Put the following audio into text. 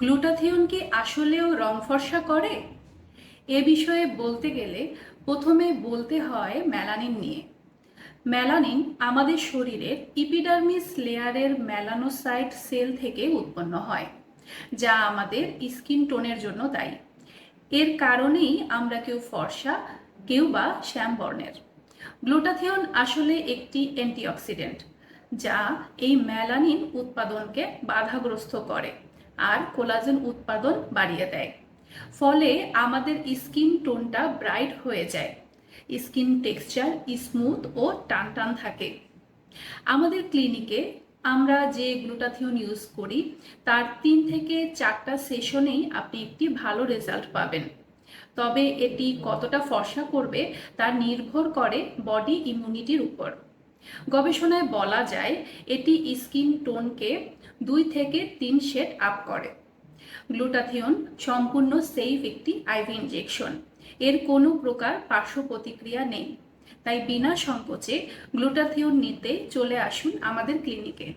Glutathione কি আসলেও রং ফর্সা করে? এ বিষয়ে বলতে গেলে প্রথমে বলতে হয় ম্যালানিন নিয়ে। ম্যালানিন আমাদের শরীরের ইপিডার্মিস লেয়ারের ম্যালানোসাইট সেল থেকে উৎপন্ন হয়, যা আমাদের স্কিন টোনের জন্য দায়ী। এর কারণেই আমরা কেউ ফর্সা, কেউ বা শ্যাম বর্ণের। গ্লুটাথিয়ন আসলে একটি অ্যান্টিঅক্সিডেন্ট যা এই ম্যালানিন উৎপাদনকে বাধাগ্রস্ত করে। আর কোলাজেন উৎপাদন বাড়িয়ে দেয়। ফলে আমাদের স্কিন টোনটা ব্রাইট হয়ে যায়। স্কিন টেক্সচার স্মুথ ও টান টান থাকে। আমাদের ক্লিনিকে আমরা যে গ্লুটাথিয়ন ইউজ করি, তার তিন থেকে চারটা সেশনেই আপনি একটি ভালো রেজাল্ট পাবেন। তবে এটি কতটা ফর্সা করবে, তা নির্ভর করে বডি ইমিউনিটির উপর। গবেষণায় বলা যায় এটি স্কিন টোনকে দুই থেকে তিন শেড আপ করে। গ্লুটাথিয়ন সম্পূর্ণ সেফ একটি আইভি ইনজেকশন। এর কোনো প্রকার পার্শ্ব প্রতিক্রিয়া নেই। তাই বিনা সংকোচে গ্লুটাথিয়ন নিতে চলে আসুন আমাদের ক্লিনিকে।